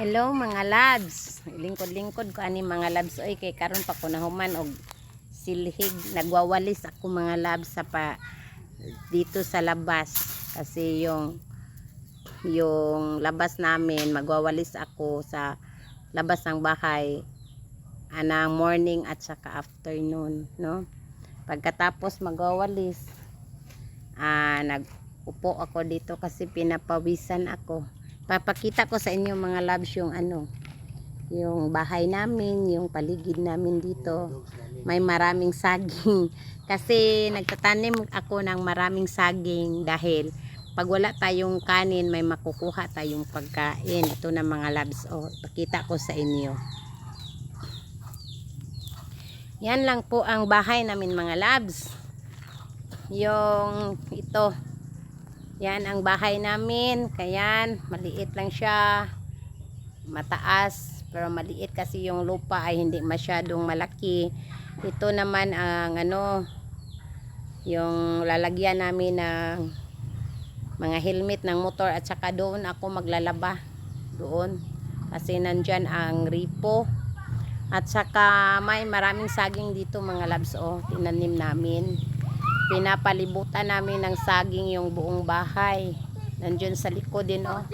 Hello mga labs. Lingkod-lingkod ko ani mga labs. Oy kay karon pa ko nahuman og silhig. Nagwawalis ako mga labs sa pa dito sa labas. Kasi yung yung labas namin magwawalis ako sa labas ng bahay anang morning at saka afternoon no? Pagkatapos magwawalis ah nagupo ako dito kasi pinapawisan ako papakita ko sa inyo mga loves yung ano yung bahay namin yung paligid namin dito. May maraming saging. Kasi nagtatanim ako ng maraming saging dahil pag wala tayong kanin may makukuha tayong pagkain. Ito na mga loves oh, pakita ko sa inyo. Yan lang po ang bahay namin mga labs yung ito yan ang bahay namin. Kayan, maliit lang siya. Mataas, pero maliit kasi yung lupa ay hindi masyadong malaki. Ito naman ang ano, yung lalagyan namin ng mga helmet ng motor at saka doon ako maglalaba. Doon. Kasi nandyan ang ripo. At saka may maraming saging dito mga labs oh, tinanim namin pinapalibutan namin ng saging yung buong bahay. Nandiyon sa likod din oh.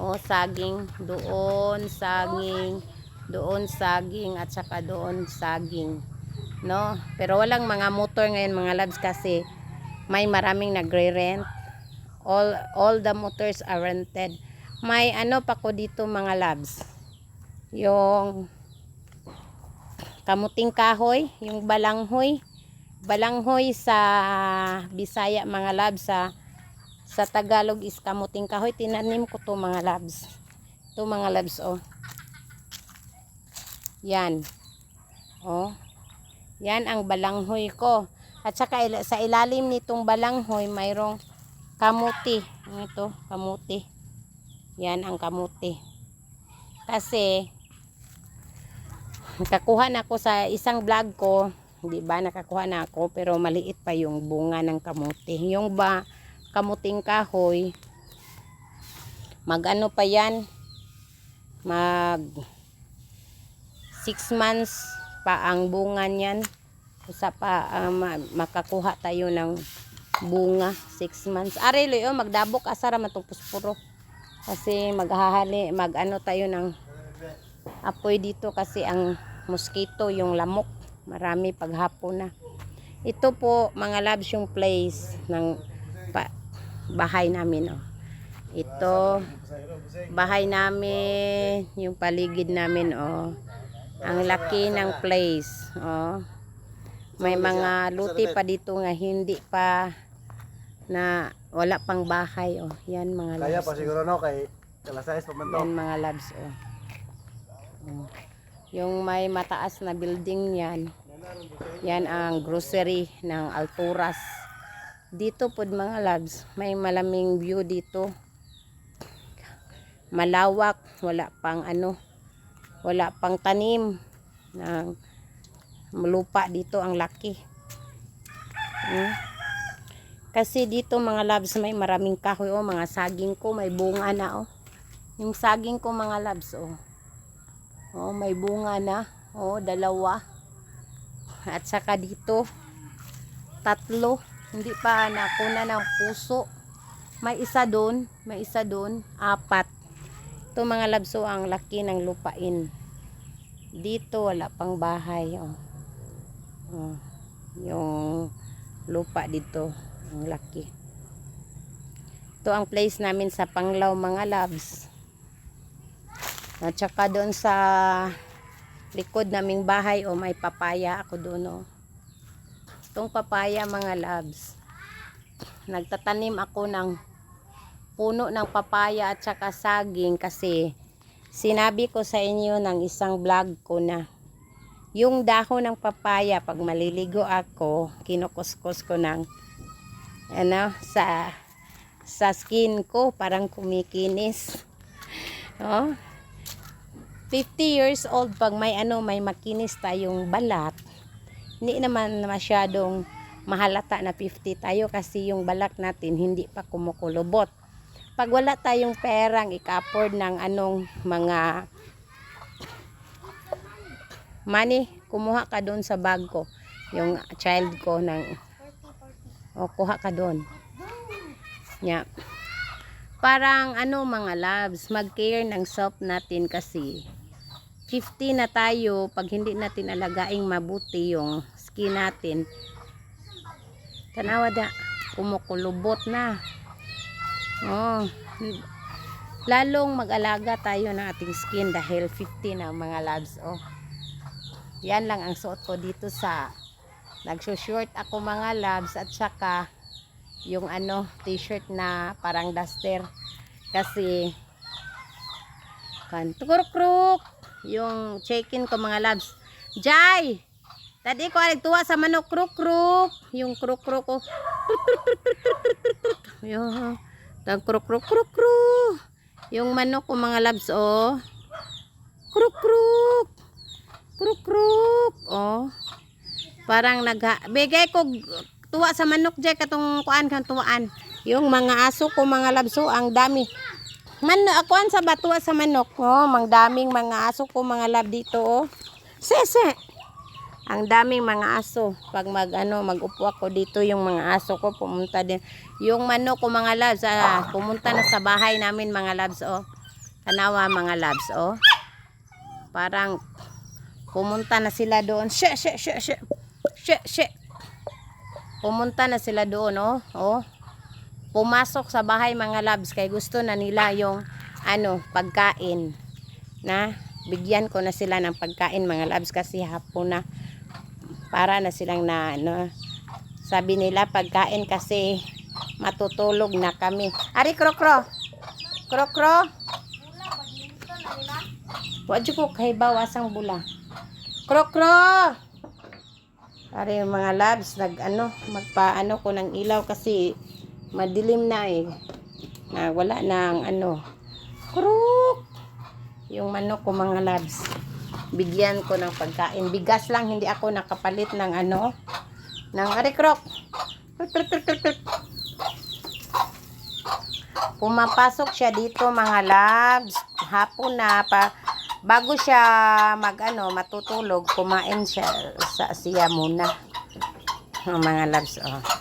Oh, saging doon, saging doon saging at saka doon saging. No? Pero walang mga motor ngayon mga labs kasi may maraming nagre-rent. All all the motors are rented. May ano pa ko dito mga labs. Yung kamuting kahoy, yung balanghoy balanghoy sa Bisaya mga labs sa sa Tagalog is kamuting kahoy. Tinanim ko to mga labs. To mga labs oh. Yan. Oh. Yan ang balanghoy ko. At saka sa ilalim nitong balanghoy mayroong kamuti. Ito kamuti. Yan ang kamuti. Kasi nakakuha na ako sa isang vlog ko di ba nakakuha na ako pero maliit pa yung bunga ng kamuti yung ba kamuting kahoy mag ano pa yan? Mag 6 months pa ang bunga niyan. Sa pa ma- makakuha tayo ng bunga 6 months. Arelo yo magdabok asara matupos puro kasi maghahali mag ano tayo ng apoy dito kasi ang mosquito yung lamok marami paghapon na ito po mga loves yung place ng pa, bahay namin oh. ito bahay namin yung paligid namin oh ang laki ng place oh may mga luti pa dito nga hindi pa na wala pang bahay oh yan mga Kaya loves pa siguro no kay kalasais pa man to. yan mga labs oh. Oh. Yung may mataas na building yan. Yan ang grocery ng Alturas. Dito pod mga labs, may malaming view dito. Malawak, wala pang ano, wala pang tanim ng lupa dito ang laki. Hmm. Kasi dito mga labs may maraming kahoy oh, mga saging ko may bunga na oh. Yung saging ko mga labs oh. Oh, may bunga na. Oh, dalawa. At saka dito tatlo. Hindi pa nakuna ng puso. May isa doon, may isa doon, apat. Ito mga labs oh, ang laki ng lupain. Dito wala pang bahay oh. Oh, yung lupa dito ang laki. Ito ang place namin sa Panglaw mga labs. At saka doon sa likod naming bahay o oh, may papaya ako doon oh. Itong papaya mga labs. Nagtatanim ako ng puno ng papaya at saka saging kasi sinabi ko sa inyo ng isang vlog ko na yung dahon ng papaya pag maliligo ako kinukuskus ko ng ano sa sa skin ko parang kumikinis oh 50 years old pag may ano may makinis tayong balat hindi naman masyadong mahalata na 50 tayo kasi yung balat natin hindi pa kumukulubot pag wala tayong perang ika-afford ng anong mga money, kumuha ka doon sa bag ko. Yung child ko ng o kuha ka doon. Yeah. Parang ano mga loves, mag-care ng self natin kasi 50 na tayo pag hindi natin alagaing mabuti yung skin natin. Tanawa da, kumukulubot na. Oh, lalong mag-alaga tayo ng ating skin dahil 50 na mga loves. Oh. Yan lang ang suot ko dito sa nagsushort ako mga loves at saka yung ano t-shirt na parang duster kasi kan tukuruk yung check-in ko mga loves. Jai! Tadi ko alig tuwa sa manok. Kruk kruk. Yung kruk kruk ko yung tag kruk kruk kruk kruk. Yung manok ko mga loves oh. Kruk kruk. Kruk kruk oh. Parang nagha bigay ko tuwa sa manok jay katong kuan kan tuwaan. Yung mga aso ko mga labso ang dami man akuan sa batuwa sa manok oh mang daming mga aso ko mga lab dito oh. Sese ang daming mga aso. Pag mag ano magupo ako dito yung mga aso ko pumunta din. Yung manok ko mga labs ah, pumunta na sa bahay namin mga labs oh. Tanawa mga labs oh. Parang pumunta na sila doon. She she she she she she pumunta na sila doon oh. Oh pumasok sa bahay mga labs kay gusto na nila yung ano pagkain na bigyan ko na sila ng pagkain mga labs kasi hapon na para na silang na ano sabi nila pagkain kasi matutulog na kami ari krokro krokro Wadyo ko kay bawasang bula. Krokro! Ari mga labs, nag ano, magpaano ko ng ilaw kasi madilim na eh. Na wala nang ano. Krok! Yung manok ko mga labs. Bigyan ko ng pagkain. Bigas lang, hindi ako nakapalit ng ano. Ng ari krok. Krok, krok, krok, krok, krok. Pumapasok siya dito mga labs. Hapon na pa bago siya mag ano matutulog kumain siya sa siya muna ang mga labs oh.